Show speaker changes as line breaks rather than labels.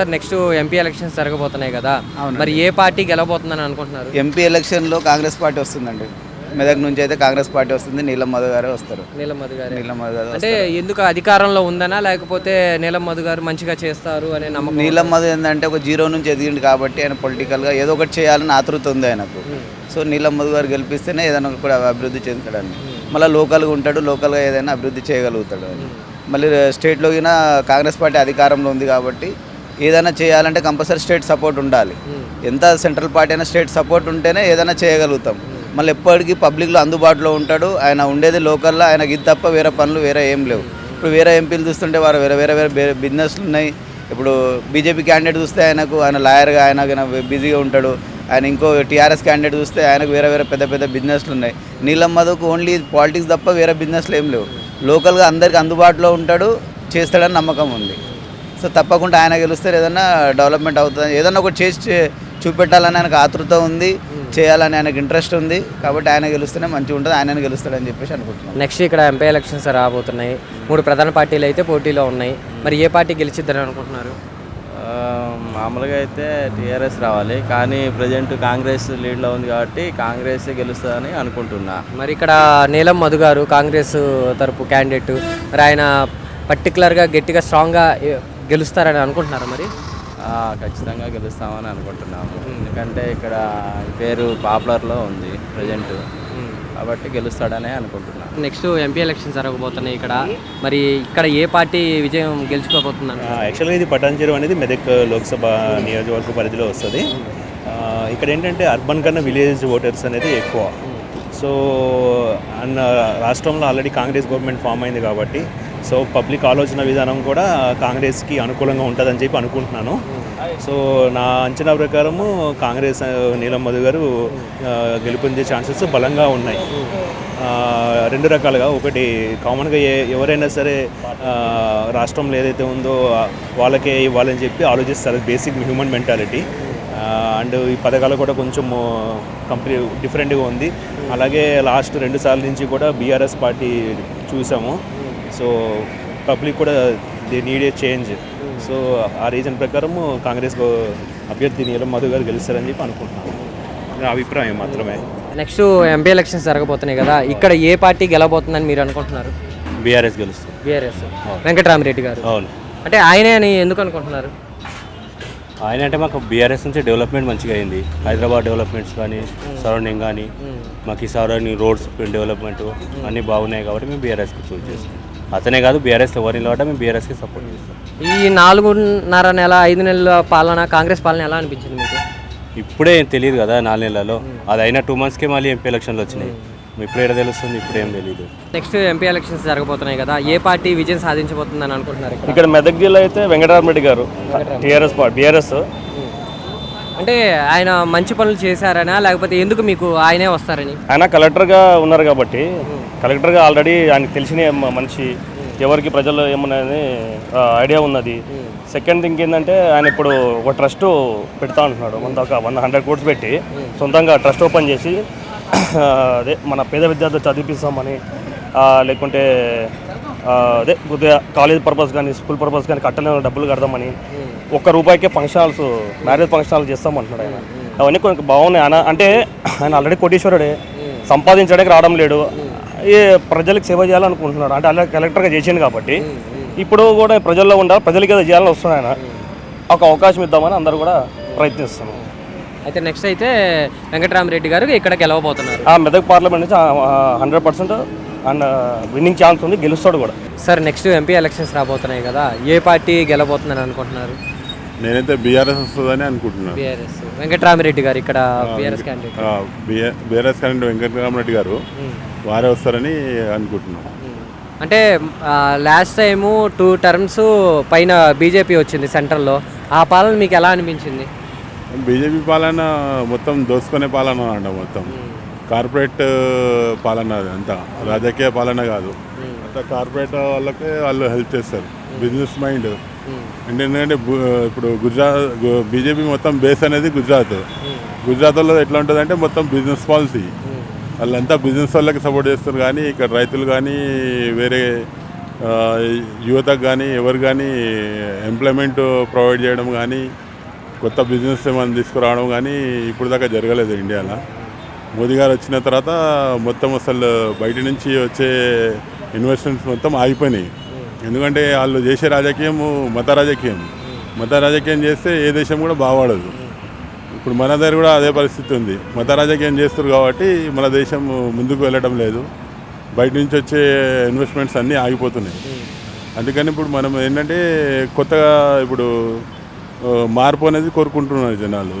Sir next MP elections జరగబోతున్నాయి కదా. మరి ఏ పార్టీ గెలవబోతుందని అనుకుంటున్నారు?
ఎంపీ ఎలక్షన్లో కాంగ్రెస్ పార్టీ వస్తుందండి. మెదక్ నుంచి అయితే కాంగ్రెస్ పార్టీ వస్తుంది నీలం మధు గారే వస్తారు.
నీలం మధు గారు.
నీలం మధు గారు
అంటే ఎందుకు అధికారంలో ఉందనా లేకపోతే నీలం మధు గారు మంచిగా చేస్తారు అనే నమ్మకం
నీలం మధు ఏంటంటే ఒక జీరో నుంచి ఎదిగిండు కాబట్టి ఆయన పొలిటికల్గా ఏదో ఒకటి చేయాలని ఆతృత ఉంది ఆయనకు. సో నీలం మధు గారు గెలిపిస్తేనే ఏదైనా కూడా అభివృద్ధి చెందుతాడని. మళ్ళీ లోకల్గా ఉంటాడు లోకల్గా ఏదైనా అభివృద్ధి చేయగలుగుతాడు అని. మళ్ళీ స్టేట్లో కాంగ్రెస్ పార్టీ అధికారంలో ఉంది కాబట్టి ఏదైనా చేయాలంటే కంపల్సరీ స్టేట్ సపోర్ట్ ఉండాలి. ఎంత సెంట్రల్ పార్టీ అయినా స్టేట్ సపోర్ట్ ఉంటేనే ఏదైనా చేయగలుగుతాం. మళ్ళీ ఎప్పటికీ పబ్లిక్లో అందుబాటులో ఉంటాడు. ఆయన ఉండేది లోకల్లో ఆయనకి ఇది తప్ప వేరే పనులు వేరే ఏం లేవు. ఇప్పుడు వేరే ఎంపీలు చూస్తుంటే వారు వేరే వేరే వేరే బిజినెస్లు ఉన్నాయి. ఇప్పుడు బీజేపీ క్యాండిడేట్ చూస్తే ఆయనకు ఆయన లాయర్గా ఆయన ఆయన బిజీగా ఉంటాడు. ఆయన ఇంకో టీఆర్ఎస్ క్యాండిడేట్ చూస్తే ఆయనకు వేరే వేరే పెద్ద పెద్ద బిజినెస్లు ఉన్నాయి. నీలం మధుకు ఓన్లీ పాలిటిక్స్ తప్ప వేరే బిజినెస్లు ఏం లేవు. లోకల్గా అందరికి అందుబాటులో ఉంటాడు చేస్తాడని నమ్మకం ఉంది. సో తప్పకుండా ఆయన గెలిస్తే ఏదైనా డెవలప్మెంట్ అవుతుంది ఏదన్నా ఒకటి చేసి చూపెట్టాలని ఆయనకు ఆతృత ఉంది చేయాలని ఆయనకు ఇంట్రెస్ట్ ఉంది. కాబట్టి ఆయన గెలిస్తేనే మంచిగా ఉంటుంది ఆయన గెలుస్తాడని చెప్పేసి అనుకుంటున్నాను
నెక్స్ట్ ఇక్కడ ఎంపీ ఎలక్షన్స్ రాబోతున్నాయి. మూడు ప్రధాన పార్టీలు అయితే పోటీలో ఉన్నాయి. మరి ఏ పార్టీ గెలిచిద్దని అనుకుంటున్నారు?
మామూలుగా అయితే టీఆర్ఎస్ రావాలి. కానీ ప్రజెంట్ కాంగ్రెస్ లీడ్లో ఉంది కాబట్టి కాంగ్రెస్ గెలుస్తుందని అనుకుంటున్నా.
మరి ఇక్కడ నీలం మధు గారు కాంగ్రెస్ తరపు క్యాండిడేట్ మరి ఆయన పర్టికులర్గా గట్టిగా స్ట్రాంగ్గా గెలుస్తారని అనుకుంటున్నారు మరి?
ఆ, ఖచ్చితంగా గెలుస్తామని అనుకుంటున్నాము. ఎందుకంటే ఇక్కడ పేరు పాపులర్లో ఉంది ప్రజెంట్. కాబట్టి గెలుస్తాడనే అనుకుంటున్నాను
నెక్స్ట్ ఎంపీ ఎలక్షన్స్ జరగబోతున్నాయి ఇక్కడ. మరి ఇక్కడ ఏ పార్టీ విజయం గెలుచుకోబోతుందని
యాక్చువల్గా ఇది పటాన్చెరు అనేది మెదక్ లోక్సభ నియోజకవర్గ పరిధిలో వస్తుంది. ఆ, ఇక్కడ ఏంటంటే అర్బన్ కన్నా విలేజ్ ఓటర్స్ అనేది ఎక్కువ. సో అన్న రాష్ట్రంలో ఆల్రెడీ కాంగ్రెస్ గవర్నమెంట్ ఫామ్ అయింది కాబట్టి సో పబ్లిక్ ఆలోచన విధానం కూడా కాంగ్రెస్కి అనుకూలంగా ఉంటుందని చెప్పి అనుకుంటున్నాను. సో నా అంచనా ప్రకారము కాంగ్రెస్ నీలం మధు గారు గెలుపొందే ఛాన్సెస్ బలంగా ఉన్నాయి. రెండు రకాలుగా. ఒకటి కామన్గా ఏ ఎవరైనా సరే రాష్ట్రంలో ఏదైతే ఉందో వాళ్ళకే ఇవ్వాలని చెప్పి ఆలోచిస్తారు. Basic human mentality. అండ్ ఈ పథకాలు కూడా కొంచెం కంప్లీట్ డిఫరెంట్గా ఉంది. అలాగే లాస్ట్ రెండు సార్ల నుంచి కూడా బీఆర్ఎస్ పార్టీ చూసాము. సో పబ్లిక్ కూడా they need a change. So ఆ రీజన్ ప్రకారము కాంగ్రెస్ అభ్యర్థి నీలం మధు గారు గెలుస్తారని చెప్పి అనుకుంటున్నాను నా అభిప్రాయం మాత్రమే.
నెక్స్ట్ ఎంపీ ఎలక్షన్స్ జరగబోతున్నాయి కదా ఇక్కడ ఏ పార్టీ గెలవబోతుందని మీరు అనుకుంటున్నారు?
బీఆర్ఎస్ గెలుస్తుంది.
బీఆర్ఎస్. వెంకటరామరెడ్డి గారు.
అవును.
అంటే ఆయనే అని ఎందుకు అనుకుంటున్నారు?
ఆయన అంటే మాకు బీఆర్ఎస్ నుంచి డెవలప్మెంట్ మంచిగా అయింది. హైదరాబాద్ డెవలప్మెంట్స్ కానీ సరౌండింగ్ కానీ మాకు ఈ సరౌండింగ్ రోడ్స్ డెవలప్మెంట్ అన్నీ బాగున్నాయి కాబట్టి మేము బీఆర్ఎస్కి చూస్ చేస్తాం అతనే కాదు బీఆర్ఎస్ ఎవరిని కాబట్టి మేము బీఆర్ఎస్కి సపోర్ట్ చేస్తాం.
ఈ నాలుగున్నర నెల ఐదు నెలల పాలన కాంగ్రెస్ పాలన ఎలా అనిపించింది మీకు?
ఇప్పుడే తెలియదు కదా నాలుగు నెలలలో. అది అయినా టూ మంత్స్కే మళ్ళీ ఎంపీ ఎలక్షన్లు వచ్చినాయి. ఇప్పుడు ఏడ తెలుస్తుంది? ఇప్పుడు ఏం తెలియదు
నెక్స్ట్ ఎంపీ ఎలక్షన్స్ జరగబోతున్నాయి కదా ఏ పార్టీ విజయం సాధించబోతుందని అనుకుంటున్నారు ఇక్కడ?
ఇక్కడ మెదక్ జిల్లా అయితే వెంకటరామరెడ్డి గారు టీఆర్ఎస్ బీఆర్ఎస్
అంటే ఆయన మంచి పనులు చేశారనా? లేకపోతే ఎందుకు మీకు ఆయనే వస్తారని?
ఆయన కలెక్టర్గా ఉన్నారు కాబట్టి కలెక్టర్గా ఆల్రెడీ ఆయనకు తెలిసిన మనిషి ఎవరికి ప్రజలు ఏమన్నది ఐడియా ఉన్నది. సెకండ్ థింగ్ ఏంటంటే ఆయన ఇప్పుడు ఒక ట్రస్ట్ పెడతా ఉంటున్నాడు. వంద ఒక వన్ హండ్రెడ్ కోట్స్ పెట్టి సొంతంగా ట్రస్ట్ ఓపెన్ చేసి అదే మన పేద విద్యార్థులు చదివిపిస్తామని లేకుంటే అదే కొద్దిగా కాలేజ్ పర్పస్ కానీ స్కూల్ పర్పస్ కానీ కట్టలేని డబ్బులు కడదామని ఒక్క రూపాయికే function halls marriage function halls చేస్తామంటున్నాడు ఆయన. అవన్నీ కొంచెం బాగున్నాయి. ఆయన అంటే ఆయన ఆల్రెడీ కోటీశ్వరుడే. సంపాదించడానికి రావడం లేడు. ఏ ప్రజలకు సేవ చేయాలనుకుంటున్నాడు. అంటే అలా కలెక్టర్గా చేసిండు కాబట్టి. ఇప్పుడు కూడా ప్రజల్లో ఉండాలి ప్రజలకి ఏదో చేయాలని వస్తున్నాడు ఆయన. ఒక అవకాశం ఇద్దామని అందరూ కూడా ప్రయత్నిస్తున్నాం
అయితే నెక్స్ట్ అయితే వెంకటరామరెడ్డి గారు ఇక్కడ గెలవబోతున్నారు.
ఆ మెదక్ పార్లమెంట్ నుంచి hundred percent and winning chance ఉంది గెలుస్తాడు కూడా.
సార్ నెక్స్ట్ ఎంపీ ఎలక్షన్స్ రాబోతున్నాయి కదా ఏ పార్టీ గెలవబోతుందని అనుకుంటున్నారు?
నేనైతే బీఆర్ఎస్ వస్తుందని అనుకుంటున్నాను.
బీఆర్ఎస్ వెంకటరామరెడ్డి గారు ఇక్కడ BRS candidate
BRS current Venkatramareddy గారు వారే వస్తారని అనుకుంటున్నాను
అంటే లాస్ట్ టైము టూ టర్మ్స్ పైన బీజేపీ వచ్చింది సెంట్రల్లో. ఆ పాలన మీకు ఎలా అనిపించింది?
బీజేపీ పాలన మొత్తం దోసుకునే పాలన అంట మొత్తం. కార్పొరేట్ పాలన అది అంతా. రాజకీయ పాలన కాదు. అంతా కార్పొరేట్ వాళ్ళకే వాళ్ళు హెల్ప్ చేస్తారు. Business mind. అంటే ఎందుకంటే ఇప్పుడు గుజరాత్ బీజేపీ మొత్తం బేస్ అనేది గుజరాత్. గుజరాత్లో ఎట్లా ఉంటుంది అంటే మొత్తం బిజినెస్ పాలసీ. వాళ్ళంతా బిజినెస్ వాళ్ళకి సపోర్ట్ చేస్తారు కానీ ఇక్కడ రైతులు కానీ వేరే యువతకు కానీ ఎవరు కానీ ఎంప్లాయ్మెంట్ ప్రొవైడ్ చేయడం కానీ కొత్త బిజినెస్ ఏమైనా తీసుకురావడం కానీ ఇప్పుడు దాకా జరగలేదు ఇండియాలో. మోదీ గారు వచ్చిన తర్వాత మొత్తం అసలు బయట నుంచి వచ్చే ఇన్వెస్ట్మెంట్స్ మొత్తం ఆగిపోయినాయి. ఎందుకంటే వాళ్ళు చేసే రాజకీయం మత రాజకీయం. మత రాజకీయం చేస్తే ఏ దేశం కూడా బాగుపడదు ఇప్పుడు మన దగ్గర కూడా అదే పరిస్థితి ఉంది. మత రాజకీయం చేస్తారు కాబట్టి మన దేశం ముందుకు వెళ్ళడం లేదు. బయట నుంచి వచ్చే ఇన్వెస్ట్మెంట్స్ అన్నీ ఆగిపోతున్నాయి. అందుకని ఇప్పుడు మనం ఏంటంటే కొత్తగా ఇప్పుడు మార్పు అనేది కోరుకుంటున్నారు జనాలు.